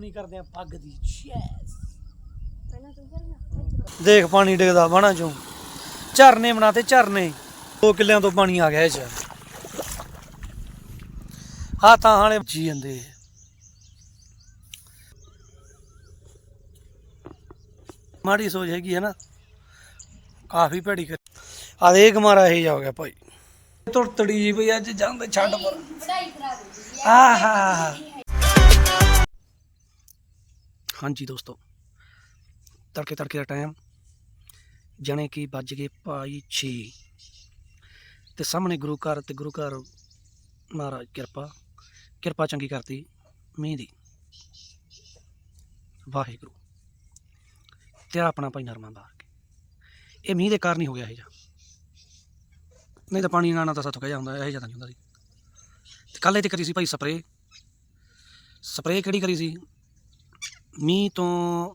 ਪੂਣੀ ਕਰਦੇ ਆ ਪੱਗ ਦੀ। ਦੇਖ ਪਾਣੀ ਡਿੱਗਦਾ ਬਾਣਾ ਚੋਂ। ਝਰਨੇ ਬਣਾਤੇ ਝਰਨੇ। ਦੋ ਕਿੱਲਿਆਂ ਤੋਂ ਪਾਣੀ ਆ ਗਿਆ ਇਹ ਚ। ਆ ਤਾਂ ਹਾਲੇ ਜੀ ਜਾਂਦੇ। ਮਾੜੀ ਸੋਚ ਹੈਗੀ ਹੈ ਨਾ। ਕਾਫੀ ਭੈੜੀ ਕਰ ਆ ਦੇਖ ਮਾਰਾ ਇਹ ਜਾ ਗਿਆ ਭਾਈ। ਤੁਰਤੜੀ ਜੀ ਭਈ ਅੱਜ ਜਾਂਦੇ ਛੱਡ ਪਰ। ਆਹਾ ਹਾਂਜੀ ਦੋਸਤੋ। ਤੜਕੇ ਤੜਕੇ ਦਾ ਟਾਈਮ ਜਾਣੇ ਕਿ ਵੱਜ ਗਏ ਭਾਈ 6 ਤੇ ਸਾਹਮਣੇ ਗੁਰੂ ਘਰ ਤੇ ਗੁਰੂ ਘਰ ਮਹਾਰਾਜ ਕਿਰਪਾ ਕਿਰਪਾ ਚੰਗੀ ਕਰਤੀ ਮੀਂਹ ਦੀ। ਵਾਹਿਗੁਰੂ। ਤੇ ਆਪਣਾ ਭਾਈ ਨਰਮਾ ਬਾਹਰ ਕੇ ਇਹ ਮੀਂਹ ਦੇ ਕਾਰਨ ਹੀ ਹੋ ਗਿਆ ਇਹ ਜਾ ਨਹੀਂ ਤਾਂ ਪਾਣੀ ਨਾਲ ਤਾਂ ਸਾਥੋਂ ਕਹਿ ਜਾਂਦਾ, ਇਹ ਜ਼ਿਆਦਾ ਨਹੀਂ ਹੁੰਦਾ ਸੀ। ਤੇ ਕੱਲ੍ਹ ਇਹ ਤੇ ਕਰੀ ਸੀ ਭਾਈ ਸਪਰੇ ਸਪਰੇ ਕਿਹੜੀ ਕਰੀ ਸੀ? ਮੀਂਹ ਤੋਂ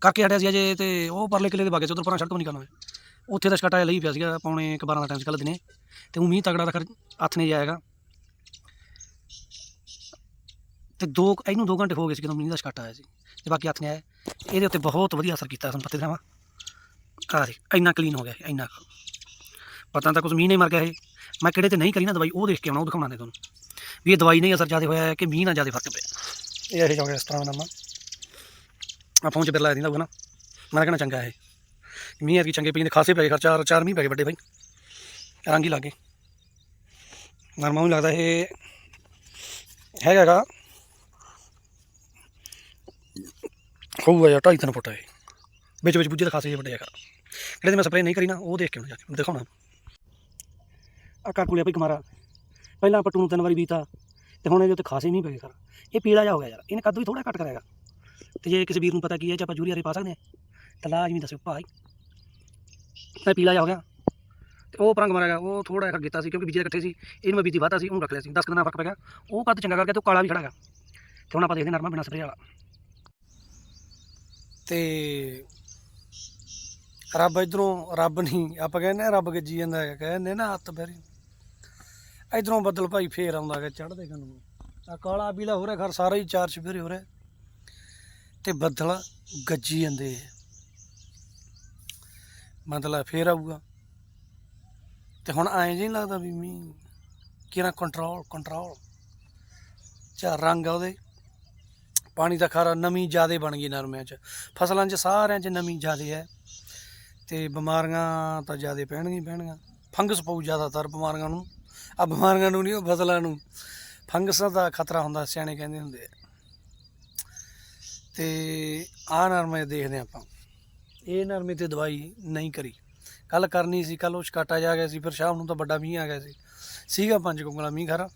ਕਰਕੇ ਹਟਿਆ ਸੀ ਅਜੇ ਤੇ ਉਹ ਪਰਲੇ ਕਿਲੇ ਦੇ ਬਾਗੇ ਚ ਉਧਰ ਪਰਾਂ ਸੜਕ ਤੋਂ ਨਹੀਂ ਉੱਥੇ ਦਾ ਛਕਟਾ ਲਈ ਪਿਆ ਸੀਗਾ ਪੌਣੇ 12 ਦਾ ਟਾਈਮ ਸੀ ਕੱਲ੍ਹ ਦਿਨੇ। ਤੇ ਉਹ ਮੀਂਹ ਤਗੜਾ ਦਾ ਕਰ ਹੱਥ ਨਹੀਂ ਜਾਏਗਾ। ਤੇ ਦੋ ਇਹਨੂੰ 2 ਘੰਟੇ ਹੋ ਗਏ ਸੀ ਜਦੋਂ ਮੀਂਹ ਦਾ ਛਕਟਾ ਆਇਆ ਸੀ ਤੇ ਬਾਕੀ ਹੱਥ ਨੇ ਆਇਆ ਇਹਦੇ ਉੱਤੇ ਬਹੁਤ ਵਧੀਆ ਅਸਰ ਕੀਤਾ ਤੁਹਾਨੂੰ ਪਤਾ ਦਿਖਾਵਾਂ ਆਹ ਦੇ ਇੰਨਾ ਕਲੀਨ ਹੋ ਗਿਆ ਇਹ, ਇੰਨਾ ਕੁ। ਪਤਾ ਤਾਂ ਕੁਝ ਮੀਂਹ ਨਹੀਂ ਮਰ ਗਿਆ ਇਹ। ਮੈਂ ਕਿਹੜੇ ਤੇ ਨਹੀਂ ਕਰੀ ਨਾ ਦਵਾਈ ਉਹ ਦੇਖ ਕੇ ਆਉਣਾ ਉਹ ਦਿਖਾਉਣਾ ਨੇ ਤੁਹਾਨੂੰ। ਵੀ ਇਹ ਦਵਾਈ ਨਹੀਂ ਅਸਰ ਜ਼ਿਆਦਾ ਹੋਇਆ ਹੈ ਕਿ ਮੀਂਹ ਨਾਲ ਜ਼ਿਆਦਾ ਫ਼ਰਕ ਪਿਆ। ਇਹ ਇਹ ਜੋ ਇਸ ਤਰ੍ਹਾਂ ਦਾ ਨਾਮ। ਆ ਫੋਨ 'ਚ ਬਿਰ ਲਾਇਆ ਦਿੰਦਾ ਹੋਊਗਾ ਨਾ। ਮੈਂ ਕਹਿਣਾ ਚੰਗਾ ਇਹ। ਮੀਂਹ ਐਤਕੀ ਚੰਗੇ ਪਈਆਂ ਖਾਸੇ ਪਏ ਖਰ ਚਾਰ ਚਾਰ ਮੀਂਹ ਪੈ ਗਏ ਵੱਡੇ ਭਾਈ ਰੰਗ ਹੀ ਲੱਗੇ ਨਰਮਾ ਨੂੰ ਲੱਗਦਾ ਇਹ ਹੈਗਾ ਹੋਊਗਾ ਯਾਰ ਢਾਈ ਤਿੰਨ ਫੁੱਟ ਇਹ। ਵਿੱਚ ਵਿੱਚ ਬੁੱਝੇ ਤਾਂ ਖਾਸੇ ਜਿਹੇ ਵੱਡੇ ਹੈਗਾ ਜਿਹੜੇ ਤੇ ਮੈਂ ਸਪਰੇਅ ਨਹੀਂ ਕਰੀ ਨਾ, ਉਹ ਦੇਖ ਕੇ ਆਉਣਾ ਜਾ ਕੇ, ਦਿਖਾਉਣਾ। ਆ ਕਾਕੂਲਿਆ ਭਾਈ ਕਮਾਰਾ ਪਹਿਲਾਂ ਪੱਟੂ ਨੂੰ ਤਿੰਨ ਵਾਰੀ ਬੀਤਾ। ਤੇ ਹੁਣ ਇਹਦੇ ਉੱਤੇ ਖਾਸੇ ਨਹੀਂ ਪਏ ਸਰ ਇਹ ਪੀਲਾ ਜਿਹਾ ਹੋ ਗਿਆ ਯਾਰ, ਇਹਨੇ ਕੱਦ ਵੀ ਥੋੜਾ ਘੱਟ ਕਰਿਆਗਾ ਤੇ ਜੇ ਕਿਸੇ ਵੀਰ ਨੂੰ ਪਤਾ ਕੀ ਹੈ, ਜੇ ਆਪਾਂ ਯੂਰੀਆ ਰੇ ਪਾ ਸਕਦੇ ਹਾਂ, ਤਾਂ ਲਾਜ਼ਮੀ ਦੱਸਿਓ ਭਾਈ। ਤਾਂ ਪੀਲਾ ਜਿਹਾ ਹੋ ਗਿਆ। ਤੇ ਉਹ ਪਰੰਗ ਮਾਰਿਆ ਗਿਆ, ਉਹ ਥੋੜਾ ਜਿਹਾ ਕੀਤਾ ਸੀ, ਕਿਉਂਕਿ ਬੀਜੇ ਇਕੱਠੇ ਸੀ ਇਹਨੂੰ ਮੈਂ ਬੀਜੀ ਵਾਤਾ ਸੀ, ਉਹਨੂੰ ਰੱਖ ਲਿਆ ਸੀ 10 ਦਿਨਾਂ ਦਾ ਫ਼ਰਕ ਪੈ ਗਿਆ। ਉਹ ਕੱਦ ਚੰਗਾ ਕਰਕੇ ਤੇ ਉਹ ਕਾਲਾ ਵੀ ਖੜਾ ਗਿਆ ਤੇ ਹੁਣ ਆਪਾਂ ਦੇਖਦੇ ਨਰਮਾ ਬਿਨਾ ਸਪਰੇਅ ਵਾਲਾ। ਤੇ ਰੱਬ ਇਧਰੋਂ ਰੱਬ ਨਹੀਂ, ਆਪਾਂ ਕਹਿੰਦੇ ਰੱਬ ਗੱਜੀ ਜਾਂਦਾ ਹੈਗਾ, ਕਹਿੰਦੇ ਨਾ ਹੱਥ ਫੇਰੀ ਇਧਰੋਂ ਬੱਦਲ ਭਾਈ ਫੇਰ ਆਉਂਦਾ ਹੈਗਾ ਚੜ੍ਹਦੇ ਕੰਨ ਨੂੰ। ਆ ਕਾਲਾ ਪੀਲਾ ਹੋ ਰਿਹਾ, ਖਰ ਸਾਰਾ ਹੀ ਚਾਰ ਚਫੇਰੇ ਹੋ ਰਿਹਾ। ਤੇ ਬੱਦਲ ਗੱਜੀ ਜਾਂਦੇ ਆ। ਮਤਲਬ ਫੇਰ ਆਊਗਾ। ਤੇ ਹੁਣ ਐਂ ਜੀ ਲੱਗਦਾ ਵੀ ਮੀਂਹ ਕਿਹੜਾ ਕੰਟਰੋਲ ਕੰਟਰੋਲ ਚਾ ਰੰਗ ਆ ਉਹਦੇ। ਪਾਣੀ ਦਾ ਖਾਰਾ ਨਮੀ ਜ਼ਿਆਦੇ ਬਣ ਗਈ ਨਰਮਿਆਂ 'ਚ। ਫਸਲਾਂ 'ਚ ਸਾਰਿਆਂ 'ਚ ਨਮੀ ਜ਼ਿਆਦੇ ਹੈ ਤੇ ਬਿਮਾਰੀਆਂ ਤਾਂ ਜ਼ਿਆਦੇ ਪੈਣਗੀਆਂ ਪੈਣਗੀਆਂ। ਫੰਗਸ ਪਊ ਜ਼ਿਆਦਾਤਰ ਬਿਮਾਰੀਆਂ ਨੂੰ। ਆ ਬਿਮਾਰੀਆਂ ਨੂੰ ਨਹੀਂ, ਉਹ ਫਸਲਾਂ ਨੂੰ। ਫੰਗਸਾਂ ਦਾ ਖਤਰਾ ਹੁੰਦਾ, ਸਿਆਣੇ ਕਹਿੰਦੇ ਹੁੰਦੇ ਆ। ਤੇ ਆ ਨਰਮੇ ਦੇਖਦੇ ਆਪਾਂ। ਇਹ ਨਰਮੇ ਤੇ ਦਵਾਈ ਨਹੀਂ ਕਰੀ। ਕੱਲ ਕਰਨੀ ਸੀ ਕੱਲ ਉਹ ਛਕਾਟਾ ਜਾ ਗਿਆ ਸੀ, ਫਿਰ ਸ਼ਾਮ ਨੂੰ ਤਾਂ ਵੱਡਾ ਮੀਂਹ ਆ ਗਿਆ ਸੀ। ਸੀਗਾ ਪੰਜ ਕੁੰਗਲਾ ਮੀਂਹ ਖਰਾ।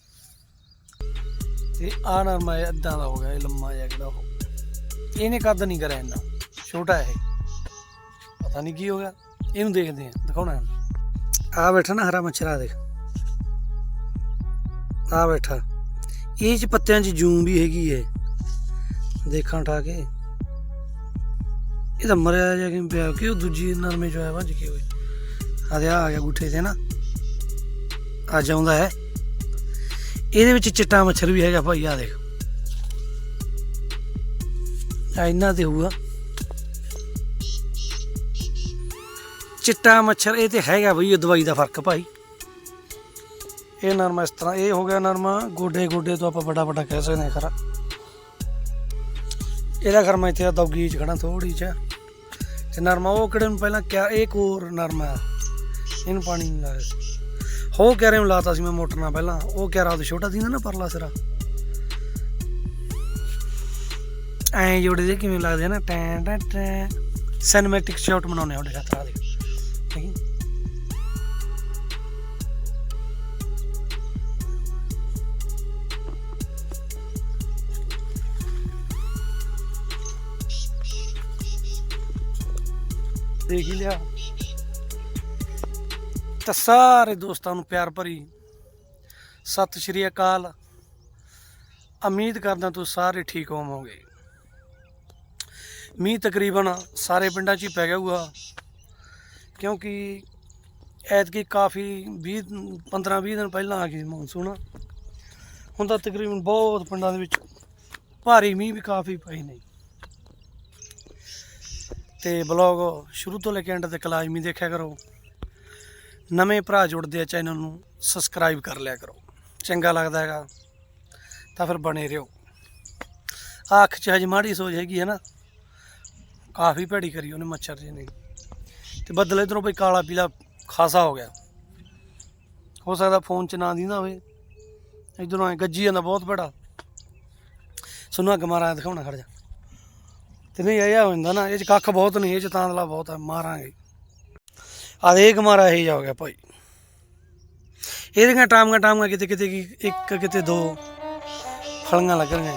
ਤੇ ਆ ਨਰਮਾ ਇਦਾਂ ਦਾ ਹੋ ਗਿਆ, ਇਹ ਲੰਮਾ ਜਿਹਾ ਕਿਹੜਾ ਹੋ ਇਹਨੇ ਕੱਦ ਨਹੀਂ ਕਰਿਆ ਇੰਨਾ। ਛੋਟਾ ਹੈ ਇਹ। ਪਤਾ ਨਹੀਂ ਕੀ ਹੋ ਗਿਆ। ਇਹਨੂੰ ਦੇਖਦੇ ਆ ਦਿਖਾਉਣਾ। ਆ ਬੈਠਾ ਨਾ ਹਰਾ ਮੱਛਰਾ ਦੇਖ ਆ ਬੈਠਾ। ਇਹ ਚ ਪੱਤਿਆਂ 'ਚ ਜੂਮ ਵੀ ਹੈਗੀ ਹੈ ਦੇਖਾਂ ਉਠਾ ਕੇ। ਇਹ ਤਾਂ ਮਰਿਆ ਜਾ ਕੇ ਪਿਆ? ਕਿ ਉਹ ਦੂਜੀ ਨਰਮੇ ਜੋ ਹੈ ਭੱਜ ਕੇ ਹੋਈ ਆ ਦੇ ਆ ਗਿਆ ਗੁੱਠੇ ਤੇ ਨਾ। ਆ ਜਾਉਂਦਾ ਹੈ। ਇਹਦੇ ਵਿੱਚ ਚਿੱਟਾ ਮੱਛਰ ਵੀ ਹੈਗਾ ਭਾਈ, ਆ ਦੇਖ। ਆ ਇਹਨਾਂ ਤੇ ਹੋਊਗਾ। ਚਿੱਟਾ ਮੱਛਰ ਇਹ ਤੇ ਹੈਗਾ ਬਈ, ਇਹ ਦਵਾਈ ਦਾ ਫ਼ਰਕ ਭਾਈ। ਇਹ ਨਰਮਾ ਇਸ ਤਰ੍ਹਾਂ, ਇਹ ਹੋ ਗਿਆ ਨਰਮਾ ਗੋਡੇ ਗੋਡੇ ਤੋਂ ਆਪਾਂ ਵੱਡਾ ਵੱਡਾ ਕਹਿ ਸਕਦੇ ਹਾਂ ਖਰਾ। ਇਹਦਾ ਘਰ ਮੈਂ ਇੱਥੇ ਆ ਦੌਗੀ ਚ ਖੜਾ ਥੋੜੀ ਚ ਤੇ ਨਰਮਾ ਉਹ ਕਿਹੜੇ ਨੂੰ ਪਹਿਲਾਂ ਕਿਆ ਇਹ ਕੋਰ ਨਰਮਾ ਇਹਨੂੰ ਪਾਣੀ ਨਹੀਂ ਲਾਇਆ ਸੀ। ਹੋ ਕਹਿ ਰਹੇ ਨੂੰ ਲਾਤਾ ਸੀ ਮੈਂ ਮੋਟਰ ਨਾਲ ਪਹਿਲਾਂ। ਉਹ ਕਹਿ ਰਹਾ ਛੋਟਾ ਸੀ ਨਾ ਪਰਲਾ ਸਿਰਾ। ਐਂ ਜੋੜੇ ਦੇ ਕਿਵੇਂ ਲੱਗਦੇ ਆ ਨਾ, ਟੈਂ ਟੈਂ ਸਿਨੇਮੈਟਿਕ ਸ਼ਾਟ ਬਣਾਉਣੇ ਉਹਦੇ ਖਾਤਰ ਆ ਦੇ ਦੇਖ ਹੀ ਲਿਆ। ਤਾਂ ਸਾਰੇ ਦੋਸਤਾਂ ਨੂੰ ਪਿਆਰ ਭਰੀ ਸਤਿ ਸ਼੍ਰੀ ਅਕਾਲ। ਉਮੀਦ ਕਰਦਾ ਤੁਸੀਂ ਸਾਰੇ ਠੀਕ ਹੋਵੋਗੇ। ਮੀਂਹ ਤਕਰੀਬਨ ਸਾਰੇ ਪਿੰਡਾਂ 'ਚ ਹੀ ਪੈ ਗਿਆ ਹੋਊਗਾ, ਕਿਉਂਕਿ ਐਤਕੀ ਕਾਫੀ 20 15 20 ਦਿਨ ਪਹਿਲਾਂ ਆ ਗਈ ਮੌਨਸੂਨ। ਹੁਣ ਤਾਂ ਤਕਰੀਬਨ ਬਹੁਤ ਪਿੰਡਾਂ ਦੇ ਵਿੱਚ ਭਾਰੀ ਮੀਂਹ ਵੀ ਕਾਫੀ ਪਏ ਨੇ। ਤੇ ਬਲੌਗ ਸ਼ੁਰੂ ਤੋਂ ਲੈ ਕੇ ਐਂਡ ਤੱਕ ਲਾਜ਼ਮੀ ਦੇਖਿਆ ਕਰੋ। ਨਵੇਂ ਭਰਾ ਜੁੜਦੇ ਆ ਚੈਨਲ ਨੂੰ ਸਬਸਕ੍ਰਾਈਬ ਕਰ ਲਿਆ ਕਰੋ। ਚੰਗਾ ਲੱਗਦਾ ਹੈਗਾ, ਤਾਂ ਫਿਰ ਬਣੇ ਰਹੋ। ਆਹ ਅੱਖ 'ਚ ਹਜੇ ਮਾੜੀ ਸੋਚ ਹੈਗੀ ਹੈ ਨਾ। ਕਾਫੀ ਭੈੜੀ ਕਰੀ ਉਹਨੇ ਮੱਛਰ ਜੀ ਨੇ। ਤੇ ਬੱਦਲ ਇਧਰੋਂ ਬਈ ਕਾਲਾ ਪੀਲਾ ਖਾਸਾ ਹੋ ਗਿਆ। ਹੋ ਸਕਦਾ ਫੋਨ 'ਚ ਨਾ ਦੀਂਦਾ ਹੋਵੇ। ਇਧਰੋਂ ਐ ਗੱਜੀ ਜਾਂਦਾ ਬਹੁਤ ਬੜਾ ਸੁਣਾ ਗਮਾਰਾ ਦਿਖਾਉਣਾ ਖੜ ਜਾ। ਤੇ ਨਹੀਂ, ਇਹ ਹੋ ਜਾਂਦਾ ਨਾ, ਇਹ 'ਚ ਕੱਖ ਬਹੁਤ ਨਹੀਂ, ਇਹ 'ਚ ਤਾਂਦਲਾ ਬਹੁਤ ਹੈ ਮਾਰਾਂਗੇ। ਆ ਦੇ ਗਮਾਰਾ ਇਹ ਜਾ ਹੋ ਗਿਆ ਭਾਈ। ਇਹਦੀਆਂ ਟਾਮੀਆਂ ਟਾਮੀਆਂ ਕਿਤੇ ਕਿਤੇ ਇੱਕ ਕਿਤੇ ਦੋ ਫਲੀਆਂ ਲੱਗਣਗੀਆਂ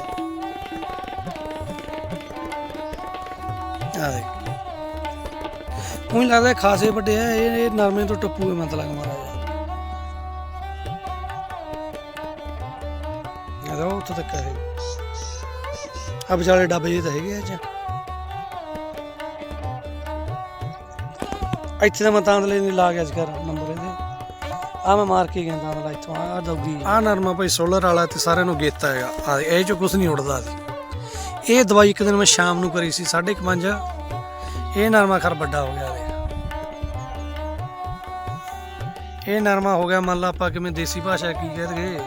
ਆ ਦੇਖ। ਉਹੀ ਲੱਗਦਾ ਖਾਸੇ ਵੱਡੇ ਆ, ਇਹ ਇਹ ਨਰਮੇ ਤੋਂ ਟੱਪੂਗੇ ਮਤਲਬ ਮਾਰਾ ਜਾ ਇਹਦਾ ਉੱਥੇ ਤੱਕ ਹੈ ਆ ਵਿਚਾਲੇ ਡੱਬੇ ਜਿਹੇ ਤਾਂ ਹੈਗੇ ਆ ਚ। ਇੱਥੇ ਤਾਂ ਮੈਂ ਤਾਂਦਲੇ ਨਹੀਂ ਲਾ ਗਿਆ ਸੀ ਕਰ ਨੰਬਰ ਇਹਦੇ। ਆ ਮੈਂ ਮਾਰ ਕੇ ਗਿਆ ਤਾਂਦਲਾ ਇੱਥੋਂ ਆ ਦੌਗੀ ਆ ਨਰਮਾ ਭਾਈ ਸੋਲਰ ਵਾਲਾ ਤੇ ਸਾਰਿਆਂ ਨੂੰ ਗੇਤਾ ਹੈਗਾ ਆ ਇਹ ਚੋਂ ਕੁਝ ਨਹੀਂ ਉੜਦਾ ਸੀ। ਇਹ ਦਵਾਈ ਇੱਕ ਦਿਨ ਮੈਂ ਸ਼ਾਮ ਨੂੰ ਕਰੀ ਸੀ 5:30 ਇਹ ਨਰਮਾ ਖਰ ਵੱਡਾ ਹੋ ਗਿਆ ਇਹ ਨਰਮਾ ਹੋ ਗਿਆ, ਮੰਨ ਲਾ ਆਪਾਂ ਕਿਵੇਂ ਦੇਸੀ ਭਾਸ਼ਾ ਕੀ ਕਹਦੇ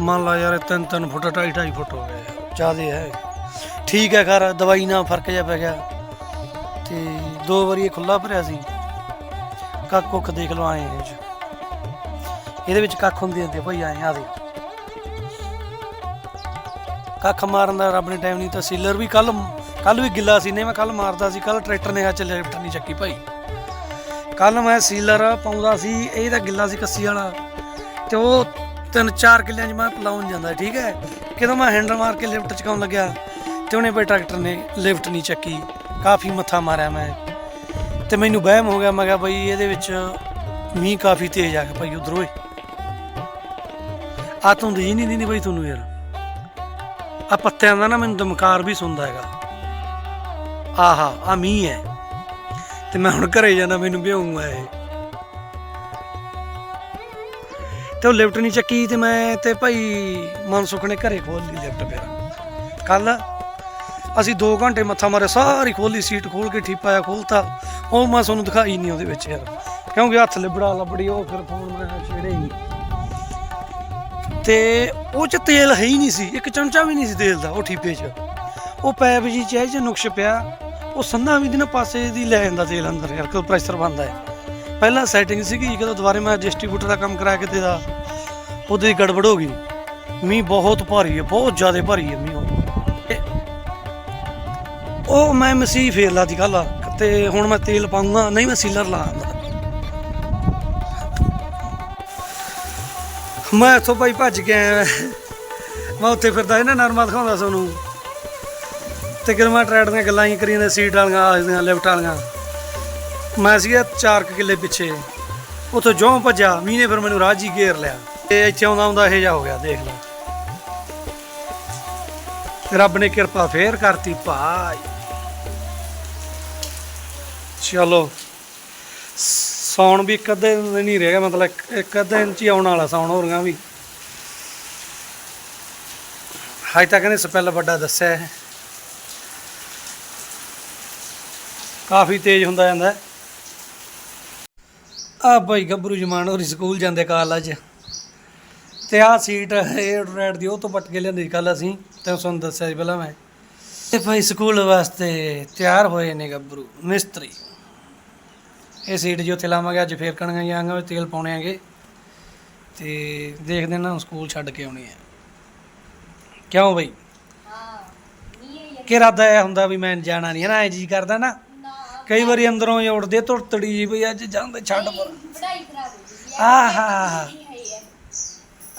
ਮੰਨ ਲਾ ਯਾਰ 3-3 ਫੁੱਟ 2.5 ਫੁੱਟ ਹੋ ਗਏ। ਜਿਆਦੇ ਹੈ। ਠੀਕ ਹੈ ਖਰ, ਦਵਾਈ ਨਾਲ ਫ਼ਰਕ ਜਿਹਾ ਪੈ ਗਿਆ। ਤੇ ਦੋ ਵਾਰੀ ਇਹ ਖੁੱਲਾ ਭਰਿਆ ਸੀ। ਕੱਖ ਕੁੱਖ ਦੇਖ ਲਓ ਆਏ ਇਹ 'ਚ। ਇਹਦੇ ਵਿੱਚ ਕੱਖ ਹੁੰਦੇ ਹੁੰਦੇ ਭਾਈ ਆਏ ਆ ਦੇ। ਕੱਖ ਮਾਰਨ ਦਾ ਰੱਬ ਨੇ ਟਾਈਮ ਨਹੀਂ ਤਾਂ ਸੀਲਰ ਵੀ ਕੱਲ ਕੱਲ ਵੀ ਗਿੱਲਾ ਸੀ ਨੇ ਮੈਂ ਕੱਲ ਮਾਰਦਾ ਸੀ। ਕੱਲ ਟਰੈਕਟਰ ਨੇ ਹੱਥ ਲਿਫਟ ਨਹੀਂ ਚੱਕੀ ਭਾਈ। ਕੱਲ ਮੈਂ ਸੀਲਰ ਪਾਉਂਦਾ ਸੀ, ਇਹ ਤਾਂ ਗਿੱਲਾ ਸੀ ਕੱਸੀ ਵਾਲਾ। ਤੇ ਉਹ ਤਿੰਨ ਚਾਰ ਕਿੱਲਿਆਂ 'ਚ ਮੈਂ ਲਾਉਣ ਜਾਂਦਾ, ਠੀਕ ਹੈ? ਕਿਦੋਂ ਮੈਂ ਹੈਂਡਲ ਮਾਰ ਕੇ ਲਿਫਟ ਚਕਾਉਣ ਲੱਗਿਆ, ਤੇ ਉਹਨੇ ਭਾਈ ਟਰੈਕਟਰ ਨੇ ਲਿਫਟ ਨਹੀਂ ਚੱਕੀ। ਕਾਫੀ ਮੱਥਾ ਮਾਰਿਆ ਮੈਂ। ਤੇ ਮੈਨੂੰ ਵਹਿਮ ਹੋ ਗਿਆ, ਮੈਂ ਕਿਹਾ ਬਈ ਇਹਦੇ ਵਿੱਚ ਮੀਂਹ ਕਾਫੀ ਤੇਜ਼ ਆ ਗਿਆ ਭਾਈ ਉਧਰੋਂ ਆ ਤੋਂ ਦੀ ਨਹੀਂ ਦਿੰਦੀ ਬਈ ਤੁਹਾਨੂੰ ਯਾਰ। ਆ ਪੱਤਿਆਂ ਦਾ ਨਾ ਮੈਨੂੰ ਦਮਕਾਰ ਵੀ ਸੁਣਦਾ ਹੈਗਾ। ਆਹਾ ਆ ਮੀਂਹ ਹੈ। ਤੇ ਮੈਂ ਹੁਣ ਘਰੇ ਜਾਣਾ, ਮੈਨੂੰ ਭਿਉਂਗਾ ਇਹ। ਤੇ ਉਹ ਲਿਫਟ ਨਹੀਂ ਚੱਕੀ ਤੇ ਮੈਂ ਤੇ ਭਾਈ ਮਨਸੁਖ ਨੇ ਘਰੇ ਖੋਲ ਲਈ ਲਿਫਟ ਫਿਰ। ਕੱਲ ਅਸੀਂ 2 ਘੰਟੇ ਮੱਥਾ ਮਾਰਿਆ, ਸਾਰੀ ਖੋਲੀ ਸੀਟ ਖੋਲ ਕੇ ਠੀਪਾਇਆ ਖੋਲਤਾ ਉਹ ਮੈਂ ਤੁਹਾਨੂੰ ਦਿਖਾਈ ਨਹੀਂ ਉਹਦੇ ਵਿੱਚ ਯਾਰ, ਕਿਉਂਕਿ ਹੱਥ ਲਿਬੜਾ ਲੱਬੜੀ, ਉਹ ਫਿਰ ਫੋਨ ਮੈਂ ਛੇੜੇ ਨਹੀਂ। ਤੇ ਉਹ ਚ ਤੇਲ ਹੈ ਹੀ ਨਹੀਂ ਸੀ, ਇੱਕ ਚਮਚਾ ਵੀ ਨਹੀਂ ਸੀ ਤੇਲ ਦਾ ਉਹ ਠੀਪੇ 'ਚ। ਉਹ ਪੈਪ ਜੀ ਚ, ਇਹ 'ਚ ਨੁਕਸ ਪਿਆ, ਉਹ ਸੰਨਾ ਵੀ ਦਿਨ ਪਾਸੇ ਦੀ ਲੈ ਜਾਂਦਾ ਤੇਲ ਅੰਦਰ ਯਾਰ, ਕੋਈ ਪ੍ਰੈਸ਼ਰ ਬੰਦਾ ਹੈ। ਪਹਿਲਾਂ ਸੈਟਿੰਗ ਸੀਗੀ, ਜਦੋਂ ਦੁਬਾਰੇ ਮੈਂ ਡਿਸਟ੍ਰੀਬਿਊਟਰ ਦਾ ਕੰਮ ਕਰਾਇਆ ਕਿਤੇ ਦਾ, ਉਹਦੇ ਗੜਬੜ ਹੋ ਗਈ। ਮੀਂਹ ਬਹੁਤ ਭਾਰੀ ਹੈ, ਬਹੁਤ ਜ਼ਿਆਦਾ ਭਾਰੀ ਹੈ ਮੀਂਹ ਉਹ। ਉਹ ਮੈਂ ਮਸੀਹ ਫੇਰ ਲਾਤੀ ਕੱਲ ਤੇ ਹੁਣ ਮੈਂ ਤੇਲ ਪਾਉਂਗਾ ਨਹੀਂ ਮੈਂ ਸੀਲਰ ਲਾਉਂਗਾ ਮੈਂ ਇੱਥੋਂ ਭਾਈ ਭੱਜ ਕੇ ਆਇਆ ਮੈਂ ਉੱਥੇ ਫਿਰਦਾ ਸੀ ਨਰਮਾ ਦਿਖਾਉਂਦਾ ਸਾਨੂੰ ਤੇ ਕਿਰ ਟਰੈਡ ਦੀਆਂ ਗੱਲਾਂ ਹੀ ਕਰੀ ਸੀਟ ਵਾਲੀਆਂ, ਆਹ ਲਿਫਟ ਵਾਲੀਆਂ। ਮੈਂ ਸੀਗਾ 4 ਕਿੱਲੇ ਪਿੱਛੇ। ਉੱਥੋਂ ਜੋਂ ਭੱਜਿਆ, ਮੀਂਹ ਨੇ ਫਿਰ ਮੈਨੂੰ ਰਾਜੀ ਘੇਰ ਲਿਆ। ਤੇ ਇੱਥੇ ਆਉਂਦਾ ਆਉਂਦਾ ਇਹ ਜਾ ਹੋ ਗਿਆ, ਦੇਖ ਲਓ ਰੱਬ ਨੇ ਕਿਰਪਾ ਫੇਰ ਕਰਤੀ, ਭਾਈ। ਚਲੋ ਸੌਣ ਵੀ ਇੱਕ ਅੱਧੇ ਦਿਨ ਨਹੀਂ ਰਹਿ ਗਿਆ, ਮਤਲਬ ਇੱਕ- ਇੱਕ ਅੱਧੇ 'ਚ ਹੀ ਆਉਣ ਵਾਲਾ ਸੌਣ ਹੋ ਰਹੀਆਂ ਵੀ। ਹਾਈ ਤੱਕ ਨੇ ਸਪੈਲ ਵੱਡਾ ਦੱਸਿਆ ਹੈ ਕਾਫੀ ਤੇਜ਼ ਹੁੰਦਾ ਜਾਂਦਾ ਆ ਭਾਈ ਗੱਭਰੂ ਜਮਾਨ ਹੋਰੀ ਸਕੂਲ ਜਾਂਦੇ ਕਾਲਜ। ਤੇ ਆ ਸੀਟ, ਇਹ ਰੈਡ ਦੀ, ਉਹ ਤੋਂ ਪੱਟ ਕੇ ਲਿਆਂਦੀ ਕੱਲ ਅਸੀਂ ਤੇ ਤੁਹਾਨੂੰ ਦੱਸਿਆ ਸੀ ਪਹਿਲਾਂ ਮੈਂ। ਤੇ ਭਾਈ ਸਕੂਲ ਵਾਸਤੇ ਤਿਆਰ ਹੋਏ ਨੇ ਗੱਭਰੂ ਮਿਸਤਰੀ। ਇਹ ਸੀਟ ਜੀ ਉੱਥੇ ਲਾਵਾਂਗੇ ਅੱਜ ਫੇਰ ਕਣੀਆਂ ਜਾਵਾਂਗੇ ਤੇਲ ਪਾਉਣੇ ਆਗੇ। ਤੇ ਦੇਖਦੇ ਨਾ ਸਕੂਲ ਛੱਡ ਕੇ ਆਉਣੀ ਹੈ। ਕਿਉਂ ਬਈ? ਹਾਂ ਇਹ ਕਿ ਇਰਾਦਾ ਇਹ ਹੁੰਦਾ ਵੀ ਮੈਂ ਜਾਣਾ ਨਹੀਂ ਹੈ ਨਾ ਐ ਜੀ ਕਰਦਾ ਨਾ। ਕਈ ਵਾਰੀ ਅੰਦਰੋਂ ਹੀ ਉੱਡਦੇ ਧੁਰਤੜੀ ਜੀ ਵੀ ਅੱਜ ਜਾਂਦੇ ਛੱਡ ਪਰ। ਪੜਾਈ ਹੋ ਆਹਾ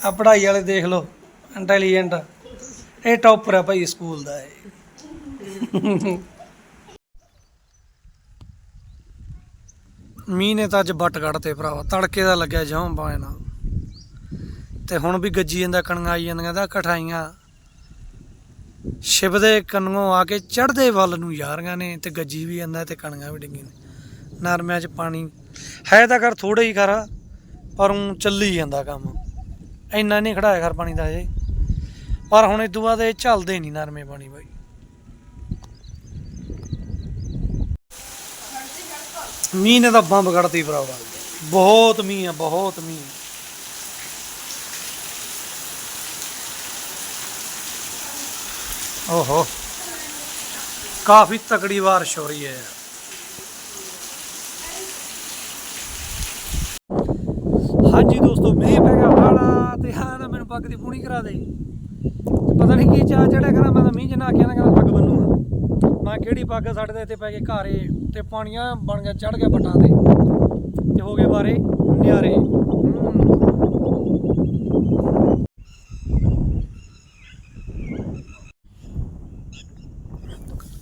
ਆ ਪੜ੍ਹਾਈ ਵਾਲੇ ਦੇਖ ਲਓ ਇੰਟੈਲੀਜੈਂਟ। ਇਹ ਟੌਪਰ ਆ ਭਾਈ ਸਕੂਲ ਦਾ ਇਹ। ਮੀਂਹ ਨੇ ਤਾਂ ਅੱਜ ਬੱਟ ਕੱਢਤੇ ਭਰਾਵਾ, ਤੜਕੇ ਦਾ ਲੱਗਿਆ ਜਹਾਂ ਪਾਏ ਤੇ ਹੁਣ ਵੀ ਗੱਜੀ ਜਾਂਦਾ ਕਣੀਆਂ ਆਈ ਜਾਂਦੀਆਂ, ਤਾਂ ਕਠਾਈਆਂ। ਸ਼ਿਵ ਦੇ ਕੰਨੋਂ ਆ ਕੇ ਚੜਦੇ ਵੱਲ ਨੂੰ ਯਾਰੀਆਂ ਨੇ, ਤੇ ਗੱਜੀ ਵੀ ਜਾਂਦਾ ਤੇ ਕਣੀਆਂ ਵੀ ਡਿੱਗੀਆਂ ਨੇ। ਨਰਮਿਆਂ 'ਚ ਪਾਣੀ, ਹੈ ਤਾਂ ਕਰ ਥੋੜੇ ਹੀ ਕਰ ਪਰ ਉਹ ਚੱਲੀ ਜਾਂਦਾ ਕੰਮ। ਇੰਨਾ ਨਹੀਂ ਖੜਾਇਆ ਕਰ ਪਾਣੀ ਦਾ ਹਜੇ ਪਰ ਹੁਣ ਇਦੋਂ ਬਾਅਦ ਇਹ ਚੱਲਦੇ ਨਹੀਂ ਨਰਮੇ ਪਾਣੀ ਬਾਈ। ਮੀਂਹ ਨੇ ਤਾਂ ਬੰਬ ਕੱਢਤੀ ਭਰਾਵਾ। ਬਹੁਤ ਮੀਂਹ ਆ, ਬਹੁਤ ਮੀਂਹ। ਓਹੋ। ਕਾਫੀ ਤਕੜੀ ਬਾਰਿਸ਼ ਹੋ ਰਹੀ ਹੈ। ਹਾਂਜੀ ਦੋਸਤੋ, ਮੀਂਹ ਪੈ ਗਿਆ ਬਾਲਾ ਤੇ ਹਾਂ ਨਾ ਮੈਨੂੰ ਪੱਗ ਦੀ ਪੂਣੀ ਕਰਾ ਦੇ। ਤੇ ਪਤਾ ਨਹੀਂ ਕੀ ਚਾਹ ਚੜਿਆ ਕਰਾਂ ਮੈਂ ਤਾਂ ਮੀਂਹ ਚ ਨਾ ਕੇ ਨਾ ਕਹਿੰਦਾ ਪੱਗ ਬੰਨੂਗਾ। ਮੈਂ ਕਿਹੜੀ ਪੱਗ ਸਾਡੇ ਦੇ ਇੱਥੇ ਪੈ ਕੇ ਘਾਰੇ। ਤੇ ਪਾਣੀਆਂ ਬਣ ਗਿਆ ਚੜ ਗਿਆ ਵੱਟਾਂ ਤੇ। ਤੇ ਹੋ ਗਏ ਬਾਰੇ ਨਿਆਰੇ। ਹਮ।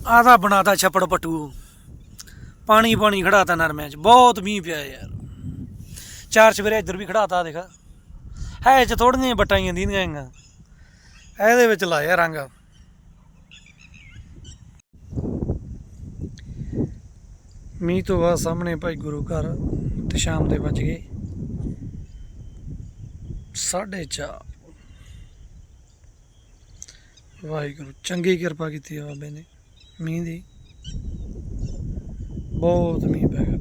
ਆਦਾ ਬਣਾਤਾ ਛੱਪੜ ਪਟੂ। ਪਾਣੀ ਪਾਣੀ ਖੜਾਤਾ ਨਰਮਿਆਂ ਚ। ਬਹੁਤ ਮੀਂਹ ਪਿਆ ਯਾਰ। ਚਾਰ ਸਵੇਰੇ ਇੱਧਰ ਵੀ ਖੜਾਤਾ ਦੇਖ। ਹੈ ਚ ਥੋੜੀਆਂ ਬਟਾਈਆਂ ਦੀਂਦੀਆਂ ਹੈਗੀਆਂ। ਇਹਦੇ ਵਿੱਚ ਲਾਇਆ ਰੰਗ। ਮੀਂਹ ਤੋਂ ਬਾਅਦ ਸਾਹਮਣੇ ਭਾਈ ਗੁਰੂ ਘਰ ਤੇ ਸ਼ਾਮ ਦੇ ਵੱਜ ਗਏ। ਸਾਢੇ ਚਾਰ। ਵਾਹਿਗੁਰੂ, ਚੰਗੀ ਕਿਰਪਾ ਕੀਤੀ ਆ ਬਾਬੇ ਨੇ ਮੀਂਹ ਦੀ। ਬਹੁਤ ਮੀਂਹ ਪੈ ਗਿਆ।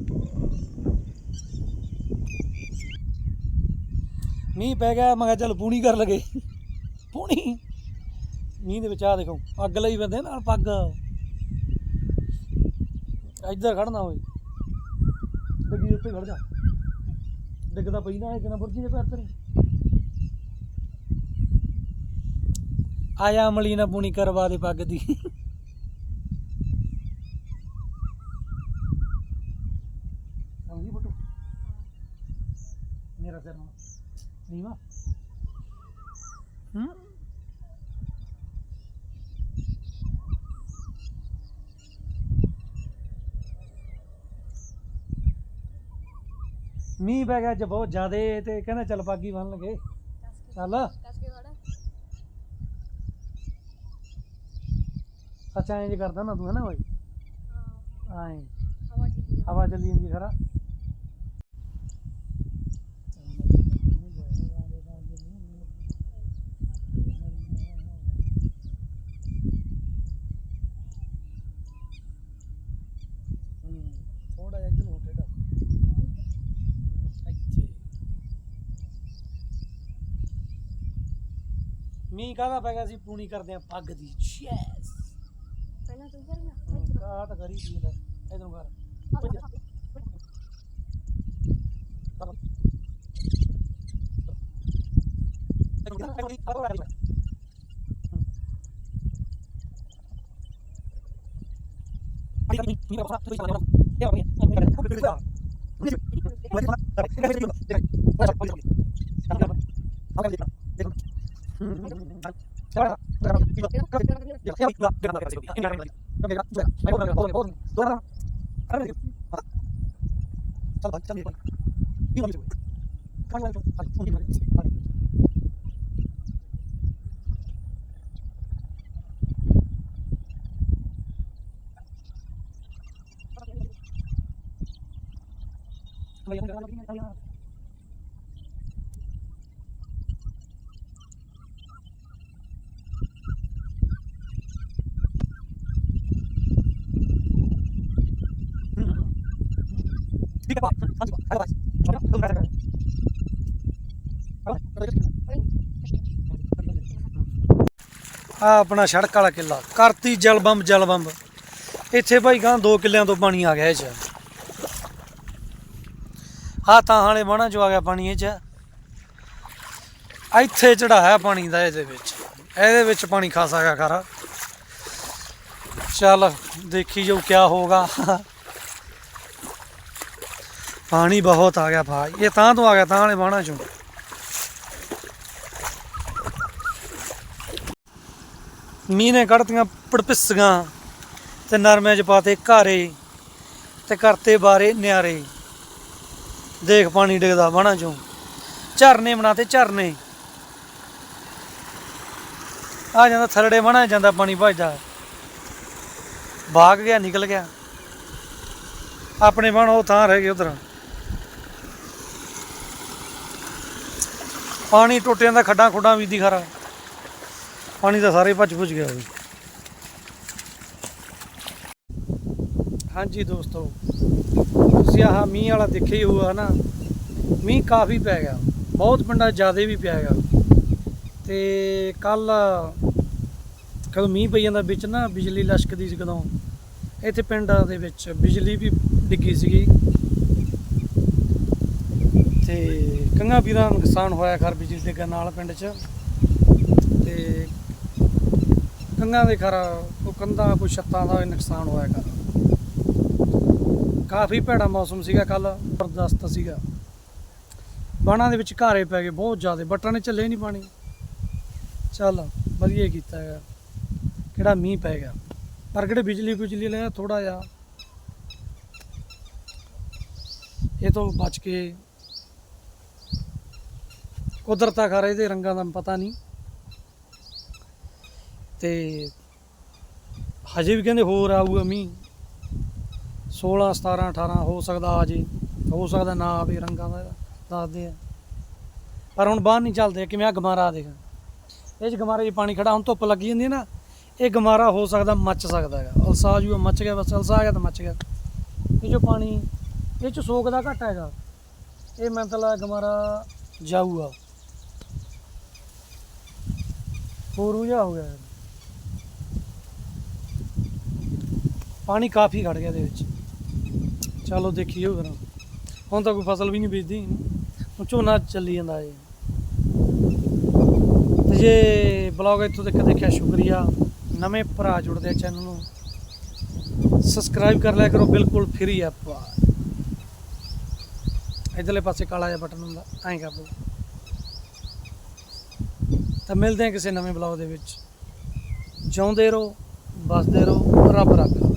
ਮੀਂਹ ਪੈ ਗਿਆ, ਮੈਂ ਕਿਹਾ ਚੱਲ ਪੂਣੀ ਕਰ ਲਗੇ। ਪੂਣੀ? ਮੀਂਹ ਦੇ ਵਿੱਚ ਆ ਦੇਖੋ, ਅੱਗ ਲਈ ਬੰਦੇ ਨਾਲ ਪੱਗ। ਇੱਧਰ ਖੜਨਾ ਹੋਏ ਡਿੱਗੀ ਉੱਤੇ ਖੜ ਜਾ। ਡਿੱਗਦਾ ਪਈ ਨਾ ਇਹ ਜਨਾ ਬੁਰਜੀ ਦੇ ਪੈਰ ਤੇ ਆਇਆ ਅਮਲੀ ਨਾ ਪੂਣੀ ਕਰਵਾ ਦੇ ਪੱਗ ਦੀ। ਸਮਝੀ ਬਟੂ ਮੇਰਾ ਸਿਰ ਨੀਵਾ? ਹੂੰ? ਮੀਂਹ ਪੈ ਗਿਆ ਅੱਜ ਬਹੁਤ ਜ਼ਿਆਦੇ ਤੇ ਕਹਿੰਦਾ ਚੱਲ ਪਾਗੀ ਬੰਨ ਲਗੇ ਚੱਲ। ਅੱਛਾ ਇੰਜ ਕਰਦਾ ਨਾ ਤੂੰ ਹੈ ਨਾ ਬਾਈ ਹਾਂ। ਆਏ ਹਵਾ ਚੱਲੀ ਜਾਂਦੀ। ਖਰਾ ਥੋੜਾ ਜਿਹਾ ਇੱਧਰ ਹੋ ਟੇਡਾ ਇੱਥੇ ਮੀਂਹ ਕਾਹਦਾ ਪੈ ਗਿਆ ਸੀ? ਪੂਣੀ ਕਰਦੇ ਆ ਪੱਗ ਦੀ। ਯੈਸ ਪਹਿਲਾਂ ਤੂੰ ਕਰਨਾ ਕਾ ਤਾਂ ਕਰੀ ਦੀ ਲੈ ਇਧਰੋਂ ਕਰ। Gracias. ਆ ਆਪਣਾ ਸੜਕ ਵਾਲਾ ਕਿੱਲਾ, ਕਰਤੀ ਜਲ ਬੰਬ ਜਲ ਬੰਬ ਇੱਥੇ ਭਾਈ ਗਾਂ 2 ਕਿੱਲਿਆਂ ਤੋਂ ਪਾਣੀ ਆ ਗਿਆ ਇਹ ਚ। ਆ ਤਾਂ ਹਾਲੇ ਬਾਣਾ ਚੋਂ ਆ ਗਿਆ ਪਾਣੀ ਇਹ ਚ। ਇੱਥੇ ਚੜਾਇਆ ਪਾਣੀ ਦਾ ਇਹਦੇ ਵਿੱਚ। ਇਹਦੇ ਵਿੱਚ ਪਾਣੀ ਖਾਸਾ ਗਿਆ ਖਰਾ। ਚੱਲ ਦੇਖੀ ਜਾਓ ਕਿਆ ਹੋਗਾ ਪਾਣੀ ਬਹੁਤ ਆ ਗਿਆ ਭਾਈ ਇਹ ਤਾਂ ਤੋਂ ਆ ਗਿਆ, ਤਾਂ ਵਾਲੇ ਬਾਣਾ ਚੋਂ। ਮੀਂਹ ਕੱਢਤੀਆਂ ਪੜਪਿੱਸੀਆਂ ਤੇ ਨਰਮੇ ਚ ਪਾਤੇ ਘਾਰੇ ਤੇ ਕਰਤੇ ਬਾਰੇ ਨਿਆਰੇ। ਦੇਖ ਪਾਣੀ ਡਿੱਗਦਾ ਬਾਣਾ ਚੋਂ। ਝਰਨੇ ਬਣਾਤੇ ਝਰਨੇ। ਆ ਜਾਂਦਾ ਥਲੜੇ ਬਾਣਾ ਜਾਂਦਾ ਪਾਣੀ ਭਜਦਾ। ਭਾਗ ਗਿਆ, ਨਿਕਲ ਗਿਆ। ਆਪਣੇ ਬਣ ਉਹ ਤਾਂ ਰਹਿ ਗਏ ਉਧਰ। ਪਾਣੀ ਟੁੱਟ ਜਾਂਦਾ, ਖੱਡਾਂ ਖੁੱਡਾਂ ਵੀ ਦੀ ਖਰਾ ਪਾਣੀ ਤਾਂ ਸਾਰੇ ਭੱਜ ਭੁੱਜ ਗਿਆ ਵੀ ਹਾਂਜੀ ਦੋਸਤੋ, ਤੁਸੀਂ ਆਹ ਮੀਂਹ ਵਾਲਾ ਦੇਖਿਆ ਹੀ ਹੋਊਗਾ ਨਾ ਮੀਂਹ ਕਾਫੀ ਪੈ ਗਿਆ। ਬਹੁਤ ਪਿੰਡਾਂ ਜ਼ਿਆਦਾ ਵੀ ਪਿਆ ਗਿਆ ਤੇ ਕੱਲ ਕਦੋਂ ਮੀਂਹ ਪਈ ਜਾਂਦਾ ਵਿੱਚ ਨਾ, ਬਿਜਲੀ ਲਸ਼ਕਦੀ ਸੀ ਕਦੋਂ। ਇੱਥੇ ਪਿੰਡਾਂ ਦੇ ਵਿੱਚ ਬਿਜਲੀ ਵੀ ਡਿੱਗੀ ਸੀਗੀ। ਤੇ ਕੰਗਾ ਵੀਰਾਂ ਨੂੰ ਨੁਕਸਾਨ ਹੋਇਆ ਖਰ ਬਿਜਲੀ ਡਿੱਗਣ ਨਾਲ ਪਿੰਡ 'ਚ। ਤੇ ਕੰਗਾ ਦੇ ਖਰ ਕੋਈ ਕੰਧਾਂ, ਕੋਈ ਛੱਤਾਂ ਦਾ ਨੁਕਸਾਨ ਹੋਇਆ ਘਰ ਕਾਫੀ ਭੈੜਾ ਮੌਸਮ ਸੀਗਾ ਕੱਲ ਜ਼ਬਰਦਸਤ ਸੀਗਾ। ਬਾਣਾ ਦੇ ਵਿੱਚ ਘਾਰੇ ਪੈ ਗਏ ਬਹੁਤ ਜ਼ਿਆਦਾ ਬੱਟਾਂ ਨੇ ਚੱਲੇ ਨਹੀਂ ਪਾਣੀ ਚੱਲ, ਵਧੀਆ ਕੀਤਾ ਹੈਗਾ। ਕਿਹੜਾ ਮੀਂਹ ਪੈ ਗਿਆ। ਪਰ ਕਿਹੜੇ ਬਿਜਲੀ ਬੁਜਲੀ ਲੈ ਥੋੜਾ ਜਿਹਾ। ਇਹ ਤੋਂ ਬਚ ਕੇ ਕੁਦਰਤ ਆ ਖਰਾ ਇਹਦੇ ਰੰਗਾਂ ਦਾ ਪਤਾ ਨਹੀਂ। ਤੇ ਹਜੇ ਵੀ ਕਹਿੰਦੇ ਹੋਰ ਆਊਗਾ ਮੀਂਹ। 16 17 18 ਹੋ ਸਕਦਾ ਆ ਜੇ, ਹੋ ਸਕਦਾ ਨਾ ਆਵੇ ਰੰਗਾਂ ਦਾ, ਦੱਸਦੇ ਆ। ਪਰ ਹੁਣ ਬਾਹਰ ਨਹੀਂ ਚੱਲਦੇ, ਕਿਵੇਂ ਆ ਗਮਾਰਾ ਦੇਖ। ਇਹ ਚ ਗਮਾਰੇ 'ਚ ਪਾਣੀ ਖੜਾ, ਹੁਣ ਧੁੱਪ ਲੱਗੀ ਜਾਂਦੀ ਹੈ ਨਾ, ਇਹ ਗਮਾਰਾ ਹੋ ਸਕਦਾ, ਮੱਚ ਸਕਦਾ ਹੈਗਾ। ਅਲਸਾ ਜੂ ਮੱਚ ਗਿਆ, ਬਸ ਅਲਸਾ ਆ ਗਿਆ ਤਾਂ ਮੱਚ ਗਿਆ। ਇਹ ਜੋ ਪਾਣੀ, ਇਹ ਚ ਸੋਕ ਦਾ ਘੱਟ ਹੈਗਾ। ਇਹ ਮਤਲਬ ਗਮਾਰਾ ਜਾਊਗਾ। ਹੋਰੂ ਜਾ ਹੋ ਗਿਆ। ਯਾਰ। ਪਾਣੀ ਕਾਫੀ ਘਟ ਗਿਆ ਇਹਦੇ ਵਿੱਚ। ਚਲੋ ਦੇਖੀਏ ਫਿਰ ਹੁਣ ਤਾਂ ਕੋਈ ਫਸਲ ਵੀ ਨਹੀਂ ਬੀਜਦੀ। ਹੁਣ ਝੋਨਾ ਚੱਲੀ ਜਾਂਦਾ ਏ ਤੇ ਜੇ ਬਲੌਗ ਇੱਥੋਂ ਤੱਕ ਦੇਖਿਆ, ਸ਼ੁਕਰੀਆ। ਨਵੇਂ ਭਰਾ ਜੁੜਦੇ ਆ ਚੈਨਲ ਨੂੰ। ਸਬਸਕ੍ਰਾਈਬ ਕਰ ਲਿਆ ਕਰੋ, ਬਿਲਕੁਲ ਫ੍ਰੀ ਆ ਪਾ ਇਧਰਲੇ ਪਾਸੇ ਕਾਲਾ ਜਿਹਾ ਬਟਨ ਹੁੰਦਾ, ਐਂ ਕਰ ਦਿਓ। ਤਾਂ ਮਿਲਦੇ ਹਾਂ ਕਿਸੇ ਨਵੇਂ ਬਲੌਗ ਦੇ ਵਿੱਚ। ਜਿਉਂਦੇ ਰਹੋ ਬਸਦੇ ਰਹੋ ਰੱਬ ਰੱਖਾ